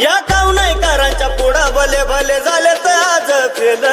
या काव कारांच्या पुढा भले भले झाले तर आज फेल.